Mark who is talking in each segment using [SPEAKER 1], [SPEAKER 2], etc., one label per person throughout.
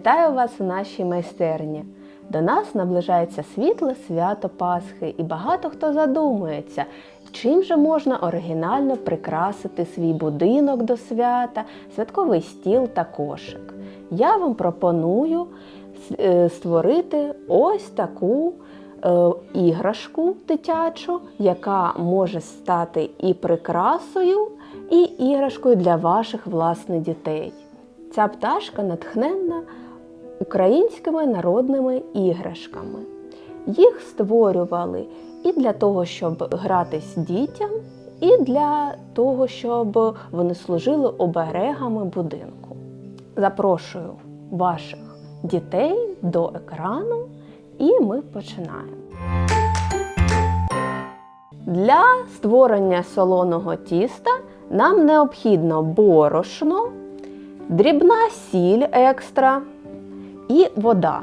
[SPEAKER 1] Вітаю вас у нашій майстерні. До нас наближається світле свято Пасхи, і багато хто задумується, чим же можна оригінально прикрасити свій будинок до свята, святковий стіл та кошик. Я вам пропоную е, створити ось таку е, іграшку дитячу, яка може стати і прикрасою, і іграшкою для ваших власних дітей. Ця пташка натхненна українськими народними іграшками. Їх створювали і для того, щоб гратись дітям, і для того, щоб вони служили оберегами будинку. Запрошую ваших дітей до екрану, і ми починаємо. Для створення солоного тіста нам необхідно борошно, дрібна сіль екстра і вода.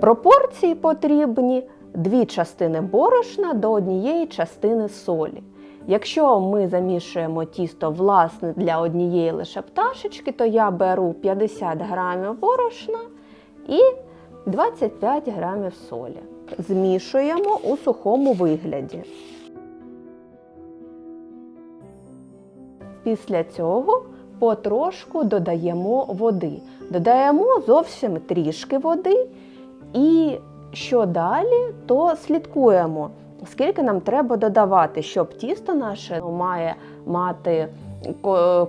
[SPEAKER 1] Пропорції потрібні дві частини борошна до однієї частини солі. Якщо ми замішуємо тісто власне для однієї лише пташечки, то я беру 50 грамів борошна і 25 грамів солі. Змішуємо у сухому вигляді. Після цього потрошку додаємо води. Додаємо зовсім трішки води, і що далі, то слідкуємо, скільки нам треба додавати, щоб тісто наше має мати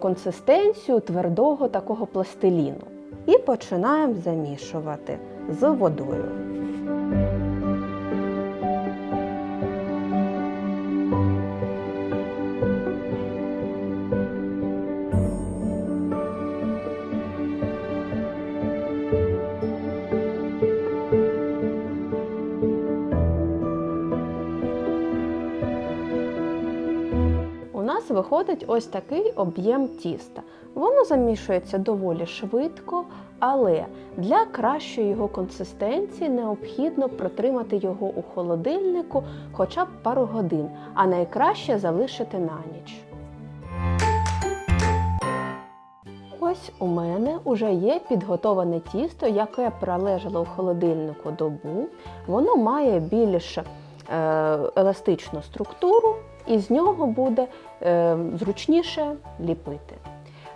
[SPEAKER 1] консистенцію твердого такого пластиліну. І починаємо замішувати з водою. Нас виходить ось такий об'єм тіста. Воно замішується доволі швидко, але для кращої його консистенції необхідно протримати його у холодильнику хоча б пару годин, а найкраще залишити на ніч. Ось у мене вже є підготоване тісто, яке пролежало в холодильнику добу. Воно має більш е, еластичну структуру, і з нього буде е, зручніше ліпити.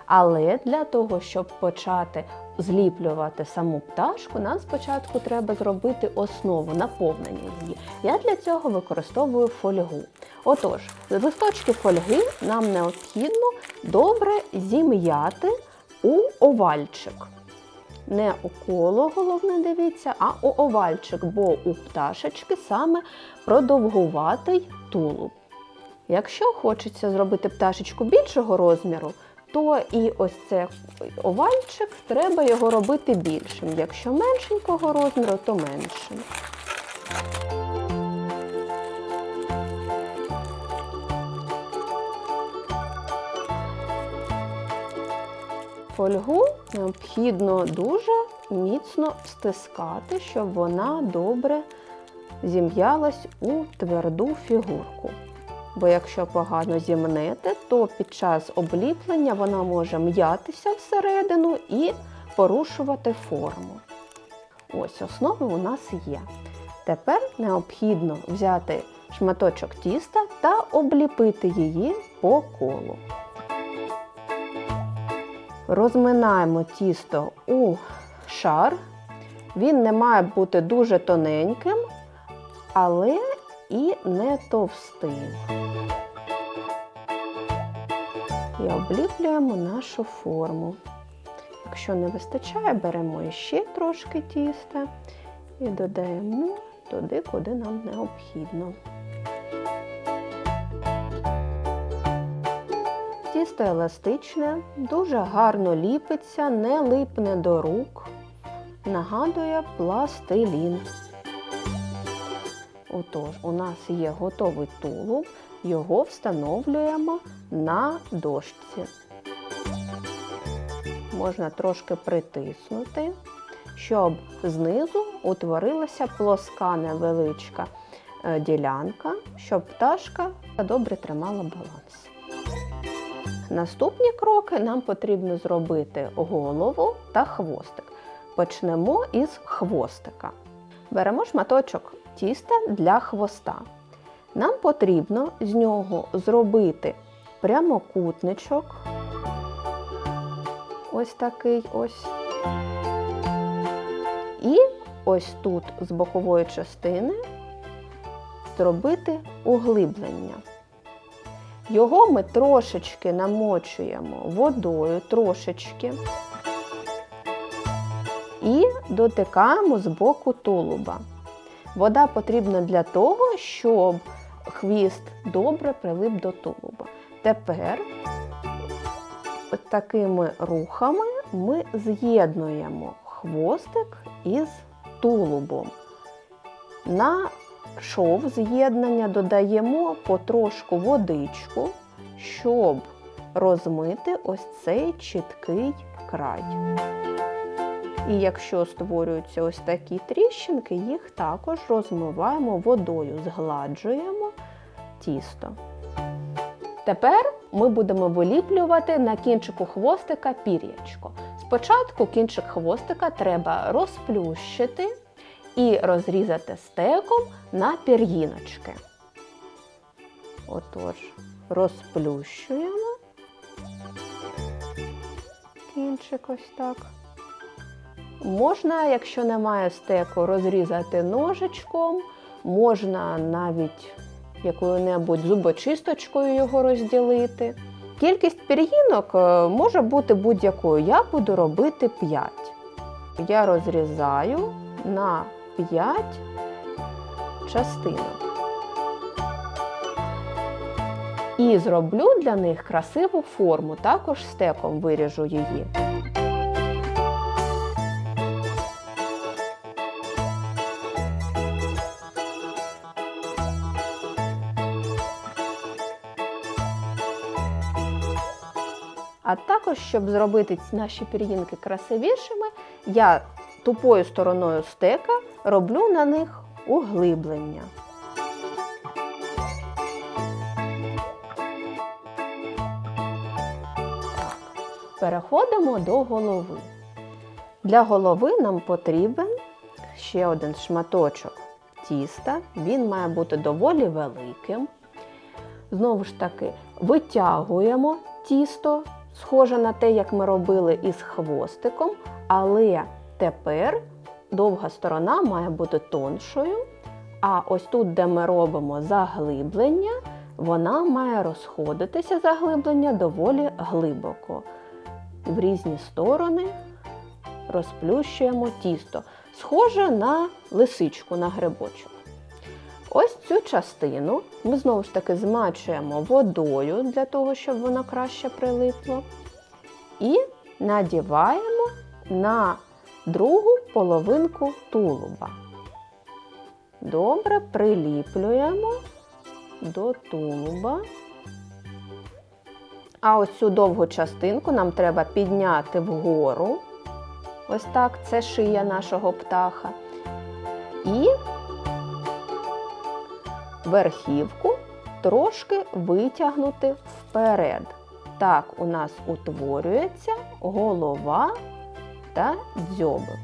[SPEAKER 1] Але для того, щоб почати зліплювати саму пташку, нам спочатку треба зробити основу, наповнення її. Я для цього використовую фольгу. Отож, листочки фольги нам необхідно добре зім'яти у овальчик. Не у коло, головне дивіться, а у овальчик, бо у пташечки саме продовгуватий тулуб. Якщо хочеться зробити пташечку більшого розміру, то і ось це овальчик треба його робити більшим. Якщо меншенького розміру, то меншим. Фольгу необхідно дуже міцно стискати, щоб вона добре зім'ялась у тверду фігурку. Бо якщо погано зімнете, то під час обліплення вона може м'ятися всередину і порушувати форму. Ось основи у нас є. Тепер необхідно взяти шматочок тіста та обліпити її по колу. Розминаємо тісто у шар. Він не має бути дуже тоненьким, але і не товстим. І обліплюємо нашу форму. Якщо не вистачає, беремо ще трошки тіста і додаємо туди, куди нам необхідно. Тісто еластичне, дуже гарно ліпиться, не липне до рук, нагадує пластилін. Отож, у нас є готовий тулуб, його встановлюємо на дошці. Можна трошки притиснути, щоб знизу утворилася плоска невеличка е, ділянка, щоб пташка добре тримала баланс. Наступні кроки нам потрібно зробити голову та хвостик. почнемо із хвостика. Беремо шматочок тіста для хвоста. Нам потрібно з нього зробити прямокутничок. Ось такий ось. І ось тут з бокової частини зробити углиблення. Його ми трошечки намочуємо водою, трошечки, і дотикаємо з боку тулуба. Вода потрібна для того, щоб хвіст добре прилип до тулуба. Тепер такими рухами ми з'єднуємо хвостик із тулубом. На шов з'єднання додаємо потрошку водичку, щоб розмити ось цей чіткий край. І якщо створюються ось такі тріщинки, їх також розмиваємо водою, згладжуємо тісто. Тепер ми будемо виліплювати на кінчику хвостика пір'ячко. Спочатку кінчик хвостика треба розплющити і розрізати стеком на пір'їночки. Отож, розплющуємо кінчик ось так. Можна, якщо немає стеку, розрізати ножичком, можна навіть якою-небудь зубочисточкою його розділити. Кількість пір'їнок е, може бути будь-якою. Я буду робити 5. Я розрізаю на 5 частинок. І зроблю для них красиву форму, також стеком виріжу її. Також, щоб зробити наші пір'їнки красивішими, я тупою стороною стека роблю на них углиблення. Переходимо до голови. Для голови нам потрібен ще один шматочок тіста. Він має бути доволі великим. Знову ж таки, витягуємо тісто, схоже на те, як ми робили із хвостиком, але тепер довга сторона має бути тоншою. А ось тут, де ми робимо заглиблення, вона має розходитися заглиблення доволі глибоко. В різні сторони розплющуємо тісто, схоже на лисичку, на грибочок. Ось цю частину ми знову ж таки змачуємо водою для того, щоб воно краще прилипло. І надіваємо на другу половинку тулуба. Добре приліплюємо до тулуба. А ось цю довгу частинку нам треба підняти вгору. Ось так, це шия нашого птаха. І верхівку трошки витягнути вперед. Так у нас утворюється голова та дзьобик.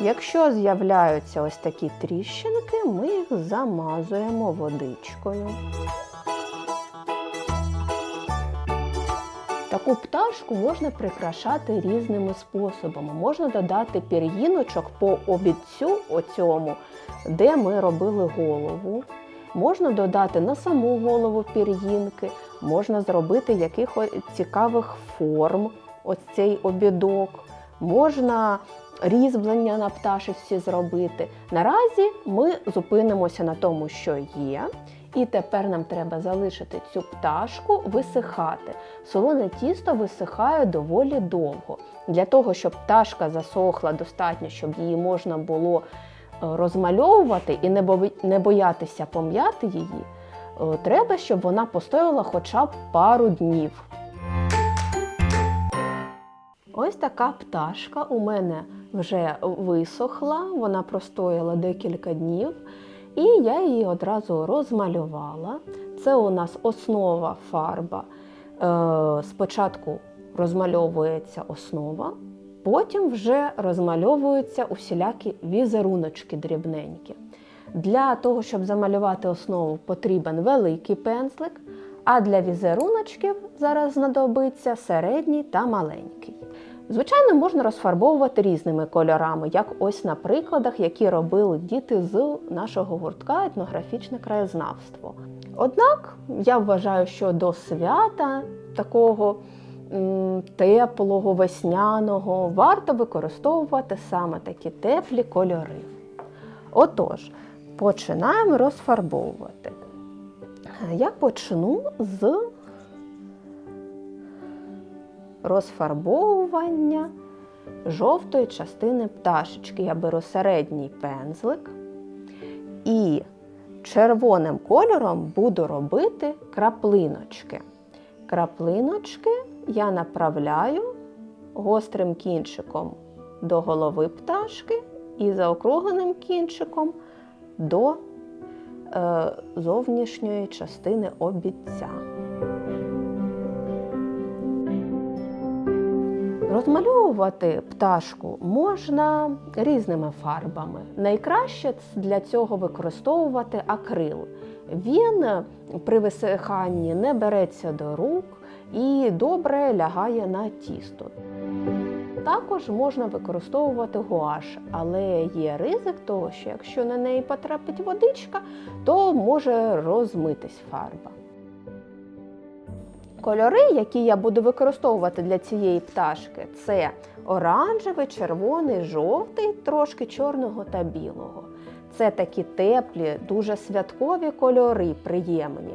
[SPEAKER 1] Якщо з'являються ось такі тріщинки, ми їх замазуємо водичкою. Таку пташку можна прикрашати різними способами. Можна додати пір'їночок по обідцю оцьому, де ми робили голову. Можна додати на саму голову пір'їнки, можна зробити якихось цікавих форм, ось цей обідок, можна різьблення на пташечці зробити. Наразі ми зупинимося на тому, що є. І тепер нам треба залишити цю пташку висихати. Солоне тісто висихає доволі довго. Для того, щоб пташка засохла достатньо, щоб її можна було е, розмальовувати і не боятися пом'яти її, е, треба, щоб вона постояла хоча б пару днів. Ось така пташка у мене вже висохла, вона простояла декілька днів. І я її одразу розмалювала. Це у нас основа фарба. Е, спочатку розмальовується основа, потім вже розмальовуються усілякі візеруночки дрібненькі. Для того, щоб замалювати основу, потрібен великий пензлик, а для візеруночків зараз знадобиться середній та маленький. Звичайно, можна розфарбовувати різними кольорами, як ось на прикладах, які робили діти з нашого гуртка етнографічне краєзнавство. Однак я вважаю, що до свята такого теплого, весняного варто використовувати саме такі теплі кольори. Отож, починаємо розфарбовувати. Я почну з розфарбовування жовтої частини пташечки. Я беру середній пензлик і червоним кольором буду робити краплиночки. Краплиночки я направляю гострим кінчиком до голови пташки і заокругленим кінчиком до е, зовнішньої частини обідця. Розмальовувати пташку можна різними фарбами. Найкраще для цього використовувати акрил. Він при висиханні не береться до рук і добре лягає на тісто. Також можна використовувати гуаш, але є ризик того, що якщо на неї потрапить водичка, то може розмитись фарба. Кольори, які я буду використовувати для цієї пташки, це оранжевий, червоний, жовтий, трошки чорного та білого. Це такі теплі, дуже святкові кольори, приємні.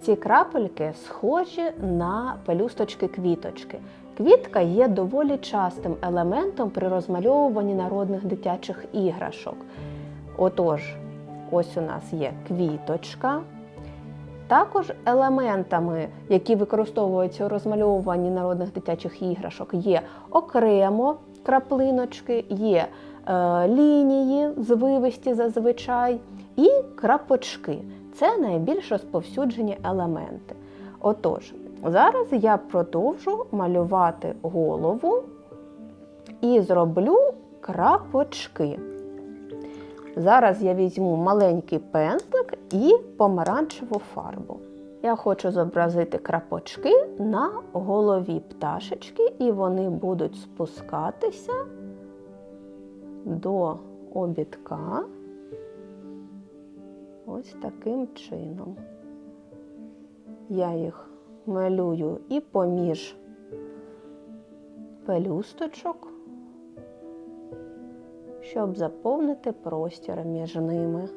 [SPEAKER 1] Ці крапельки схожі на пелюсточки квіточки. Квітка є доволі частим елементом при розмальовуванні народних дитячих іграшок. Отож, ось у нас є квіточка. Також елементами, які використовуються у розмальовуванні народних дитячих іграшок, є окремо краплиночки, є е, лінії, звивисті зазвичай, і крапочки. Це найбільш розповсюджені елементи. Отож, зараз я продовжу малювати голову і зроблю крапочки. Зараз я візьму маленький пензлик і помаранчеву фарбу. Я хочу зобразити крапочки на голові пташечки, і вони будуть спускатися до обідка ось таким чином. Я їх малюю і поміж пелюсточок щоб заповнити простір між ними.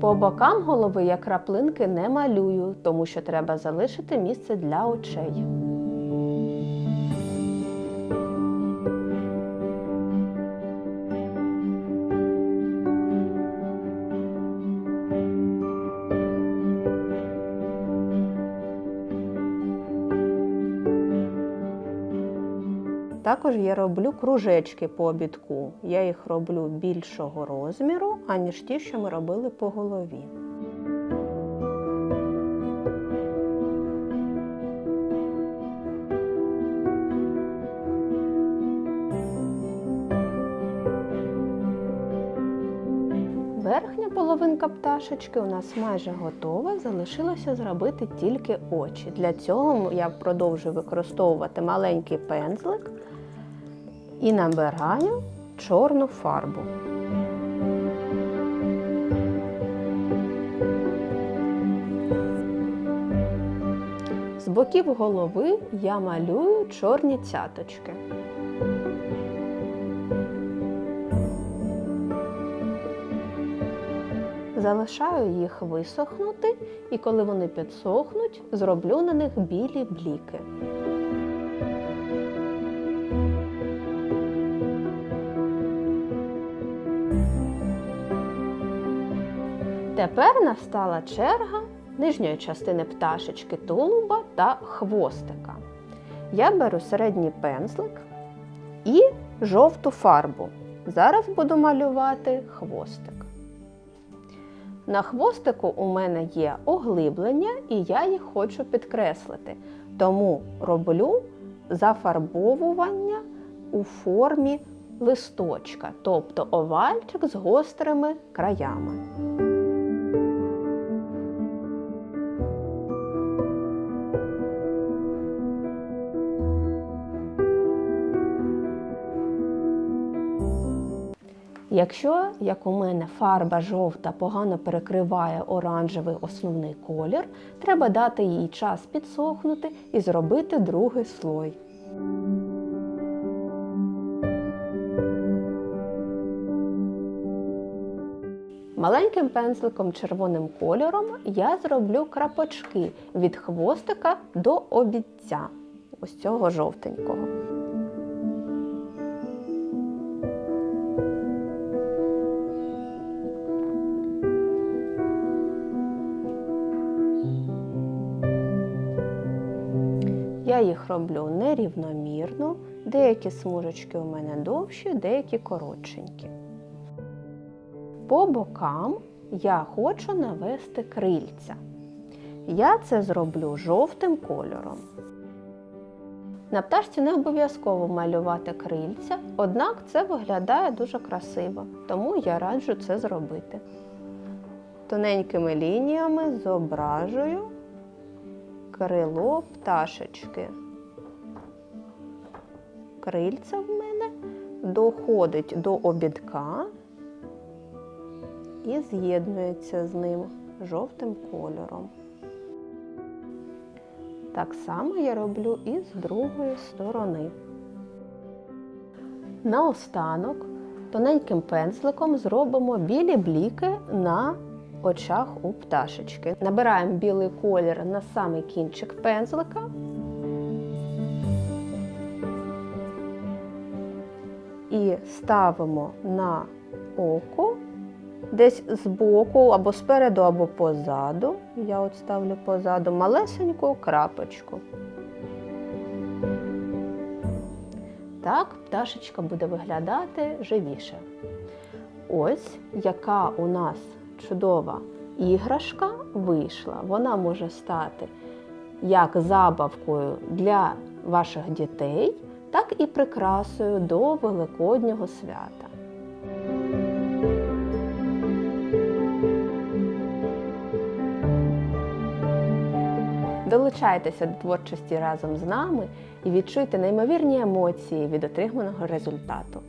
[SPEAKER 1] По бокам голови я краплинки не малюю, тому що треба залишити місце для очей. Також я роблю кружечки по обідку. Я їх роблю більшого розміру, аніж ті, що ми робили по голові. Половинка пташечки у нас майже готова. Залишилося зробити тільки очі. Для цього я продовжую використовувати маленький пензлик і набираю чорну фарбу. З боків голови я малюю чорні цяточки. Залишаю їх висохнути, і коли вони підсохнуть, зроблю на них білі бліки. Тепер настала черга нижньої частини пташечки тулуба та хвостика. Я беру середній пензлик і жовту фарбу. Зараз буду малювати хвостик. На хвостику у мене є оглиблення, і я їх хочу підкреслити. Тому роблю зафарбовування у формі листочка, тобто овальчик з гострими краями. Якщо, як у мене, фарба жовта погано перекриває оранжевий основний колір, треба дати їй час підсохнути і зробити другий слой. Маленьким пензликом червоним кольором я зроблю крапочки від хвостика до обідця, ось цього жовтенького. Їх роблю нерівномірно, деякі смужечки у мене довші, деякі коротшенькі. По бокам я хочу навести крильця. Я це зроблю жовтим кольором. На пташці не обов'язково малювати крильця, однак це виглядає дуже красиво, тому я раджу це зробити. Тоненькими лініями зображую крило пташечки. Крильця в мене доходить до обідка і з'єднується з ним жовтим кольором. Так само я роблю і з другої сторони. Наостанок тоненьким пензликом зробимо білі бліки на очах у пташечки. Набираємо білий колір на самий кінчик пензлика. І ставимо на око десь збоку, або спереду, або позаду. Я от ставлю позаду малесеньку крапочку. Так пташечка буде виглядати живіше. Ось яка у нас чудова іграшка вийшла. Вона може стати як забавкою для ваших дітей, так і прикрасою до Великоднього свята. Долучайтеся до творчості разом з нами і відчуйте неймовірні емоції від отриманого результату.